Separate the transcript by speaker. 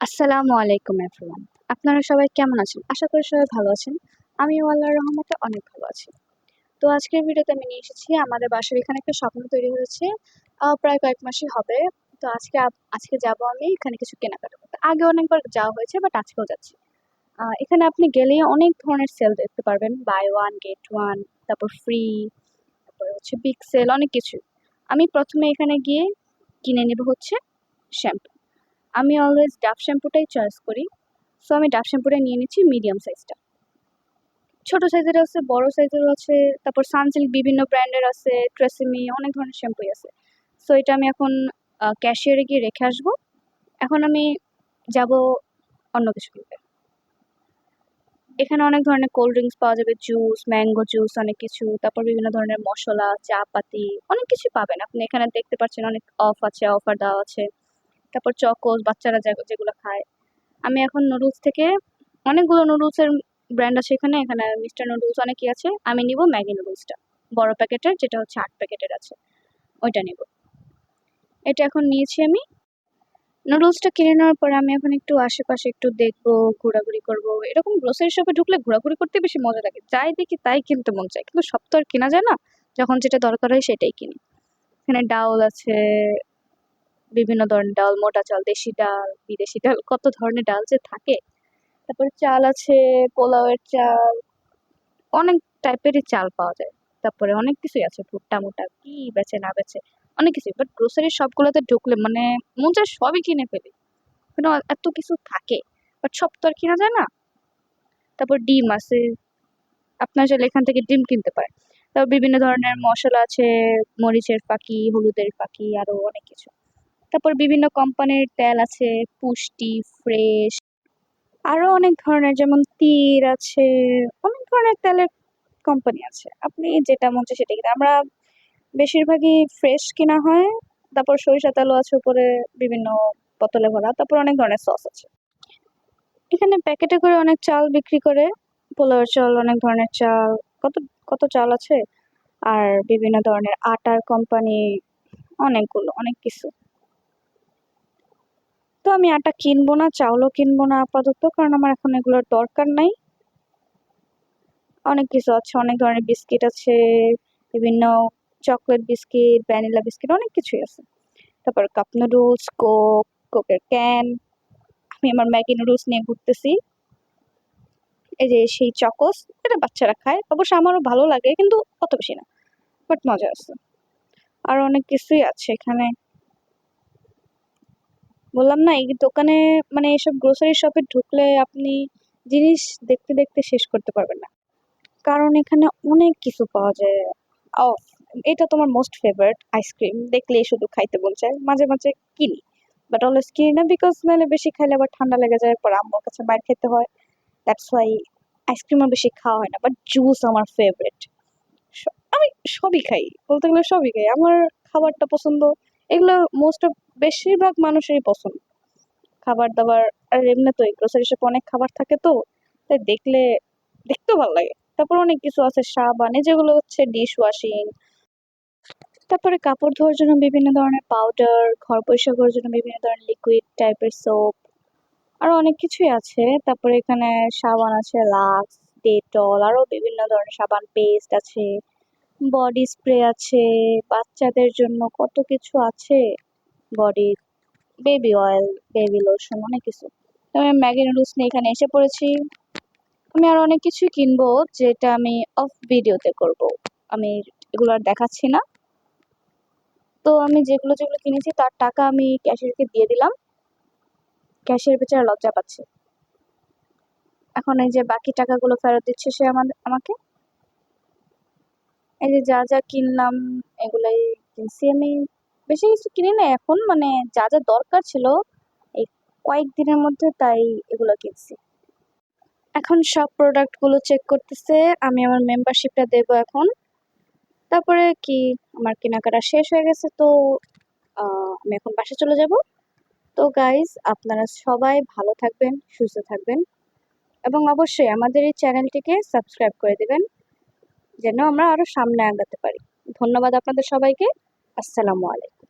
Speaker 1: আসসালামু আলাইকুম এভরিওয়ান আপনারা সবাই কেমন আছেন? আশা করি সবাই ভালো আছেন। আমি আল্লাহর রহমতে অনেক ভালো আছি। তো আজকের ভিডিওতে আমি নিয়ে এসেছি, আমাদের বাসার এখানে একটা স্বপ্ন তৈরি হয়েছে। প্রায় কয়েক মাসই হবে। তো আজকে আজকে যাব আমি এখানে কিছু কেনাকাটা করতে আগে অনেকবার যাওয়া হয়েছে বাট আজকেও যাচ্ছি। এখানে আপনি গেলেই অনেক ধরনের সেল দেখতে পারবেন। বাই ওয়ান গেট ওয়ান তারপর ফ্রি তারপর হচ্ছে বিগ সেল অনেক কিছু আমি প্রথমে এখানে গিয়ে কিনে নেব হচ্ছে শ্যাম্পু আমি অলওয়েজ ডাভ শ্যাম্পুটাই চয়েস করি। সো আমি ডাভ শ্যাম্পুটাই নিয়ে নিচ্ছি মিডিয়াম সাইজটা ছোট সাইজের আছে, বড় সাইজেরও আছে, তারপর সানসিল্ক বিভিন্ন ব্র্যান্ডের আছে ট্রেসিমি অনেক ধরনের শ্যাম্পুই আছে। সো এটা আমি এখন ক্যাশিয়ারে গিয়ে রেখে আসব। এখন আমি যাব অন্য কিছু কিনতে। এখানে অনেক ধরনের কোল্ড ড্রিঙ্কস পাওয়া যাবে জুস ম্যাঙ্গো জুস অনেক কিছু। তারপর বিভিন্ন ধরনের মশলা চা পাতি অনেক কিছু পাবেন। আপনি এখানে দেখতে পাচ্ছেন অনেক অফ আছে অফার দেওয়া আছে। তারপর চকোস, বাচ্চারা যেগুলো খায়। আমি এখন নুডলস থেকে অনেকগুলো নুডলসের ব্র্যান্ড আছে এখানে। এখানে মিস্টার নুডলস অনেকই আছে। আমি নিব ম্যাগি নুডলসটা বড় প্যাকেটের, যেটা হচ্ছে আট প্যাকেটের আছে। ওইটা নিব। এটা এখন নিয়েছি আমি। নুডলসটা কিনে নেওয়ার পরে আমি এখন একটু আশেপাশে একটু দেখব, ঘোরাঘুরি করব। এরকম গ্রোসারি শপে ঢুকলে ঘোরাঘুরি করতে বেশি মজা লাগে। যাই দেখি তাই কিনতে মন চায়। কিন্তু সব তো আর কেনা যায় না। যখন যেটা দরকার হয় সেটাই কিনি। এখানে ডাউল আছে বিভিন্ন ধরনের ডাল, মোটা চাল, দেশি ডাল, বিদেশি ডাল, কত ধরনের ডাল যে থাকে। তারপরে চাল আছে, পোলাওয়ের চাল, অনেক টাইপেরই চাল পাওয়া যায়। তারপরে অনেক কিছুই আছে, ভুট্টা, মুটা, কি বেচে না বেচে, অনেক কিছুই। বাট গ্রোসারি সবগুলোতে ঢুকলে মানে মন চায় সবই কিনে ফেলি। কিন্তু এত কিছু থাকে। বাট সব তো আর কিনা যায় না। তারপর ডিম আছে। আপনার চাইলে এখান থেকে ডিম কিনতে পারেন। তারপর বিভিন্ন ধরনের মশলা আছে, মরিচের পাখি হলুদের পাখি আরও অনেক কিছু। তারপর বিভিন্ন কোম্পানির তেল আছে, পুষ্টি ফ্রেশ আরও অনেক ধরনের, যেমন তীর আছে, অনেক ধরনের তেলের কোম্পানি আছে। আপনি যেটা মন চায় সেটা কিনে আমরা বেশিরভাগই ফ্রেশ কিনা হয়, তারপর সরিষা তেলও আছে উপরে, বিভিন্ন বোতলে ভরা, তারপর অনেক ধরনের সস আছে। এখানে প্যাকেটে করে অনেক চাল বিক্রি করে পোলাওয়ের চাল, অনেক ধরনের চাল, কত কত চাল আছে? আর বিভিন্ন ধরনের আটার কোম্পানি অনেকগুলো, অনেক কিছু। তো আমি আটা কিনবো না, চাউলও কিনবো না আপাতত, কারণ আমার এখন এগুলোর দরকার নাই। অনেক কিছু আছে, অনেক ধরনের বিস্কিট আছে, বিভিন্ন চকলেট বিস্কিট, ভ্যানিলা বিস্কিট, অনেক কিছুই আছে। তারপর কাপ নুডলস, কোক, কোকের ক্যান, আমি আমার ম্যাগি নুডলস নিয়ে ঘুরতেছি। এই যে সেই চকোস, এটা বাচ্চারা খায়, অবশ্য আমারও ভালো লাগে, কিন্তু অত বেশি না, বাট মজা আছে। আর অনেক কিছুই আছে এখানে। বললাম না, এই দোকানে মানে এসব গ্রোসারি শপে ঢুকলে আপনি জিনিস দেখতে দেখতে শেষ করতে পারবেন না। কারণ এখানে অনেক কিছু পাওয়া যায়। ও, এটা তোমার মোস্ট ফেভারিট আইসক্রিম দেখলেই শুধু খাইতে চায়, মাঝে মাঝে কিনি। বাট অলওয়েজ কিনি না বিকজ নাহলে বেশি খাইলে আবার ঠান্ডা লেগে যায়, পর আম্মুর কাছে বাইরে খেতে হয়। দ্যাটস ওয়াই আইসক্রিমও বেশি খাওয়া হয় না। বাট জুস আমার ফেভারিট আমি সবই খাই। বলতে গেলে সবই খাই। আমার খাবারটা পছন্দ এগুলো মোস্ট অফ বেশিরভাগ মানুষেরই পছন্দ। খাবার দাবার আর এমনি তো গ্রোসারি শপে অনেক খাবার থাকে তো, তাই দেখলে, দেখতেও ভালো লাগে। তারপর অনেক কিছু আছে, সাবান যেগুলো হচ্ছে ডিশ ওয়াশিং তারপরে কাপড় ধোয়ার জন্য বিভিন্ন ধরনের পাউডার ঘর পরিষ্কার করার জন্য বিভিন্ন ধরনের লিকুইড টাইপের সোপ আরও অনেক কিছুই আছে। তারপরে এখানে সাবান আছে, লাক্স, ডেটল, আরও বিভিন্ন ধরনের সাবান পেস্ট আছে। বডি স্প্রে আছে, বাচ্চাদের জন্য কত কিছু আছে body baby oil baby lotion অনেক কিছু। আমি ম্যাগি নুডলস নিয়ে এখানে এসে পড়েছি। আমি আর অনেক কিছুই কিনবো, যেটা আমি অফ ভিডিওতে করব। আমি এগুলো আর দেখাচ্ছি না। তো আমি যেগুলো যেগুলো কিনেছি, তার টাকা আমি ক্যাশিয়ারকে দিয়ে দিলাম। ক্যাশিয়ার বেচারা লজ্জা পাচ্ছে। এখন এই যে বাকি টাকাগুলো ফেরত দিচ্ছে সে আমাদের আমাকে। এই যে যা যা কিনলাম, এগুলাই কিনছি আমি। বেশি কিছু কিনি না এখন মানে যা যা দরকার ছিল, এই কয়েকদিনের মধ্যে তাই এগুলো কিনছি। এখন সব প্রোডাক্টগুলো চেক করতেছে। আমি আমার মেম্বারশিপটা দেবো এখন। তারপরে কি, আমার কেনাকাটা শেষ হয়ে গেছে তো আমি এখন বাসা চলে যাব। তো গাইজ আপনারা সবাই ভালো থাকবেন, সুস্থ থাকবেন। এবং অবশ্যই আমাদের এই চ্যানেলটিকে সাবস্ক্রাইব করে দেবেন। যেন আমরা আরও সামনে আগাতে পারি। ধন্যবাদ আপনাদের সবাইকে। আসসালামু আলাইকুম।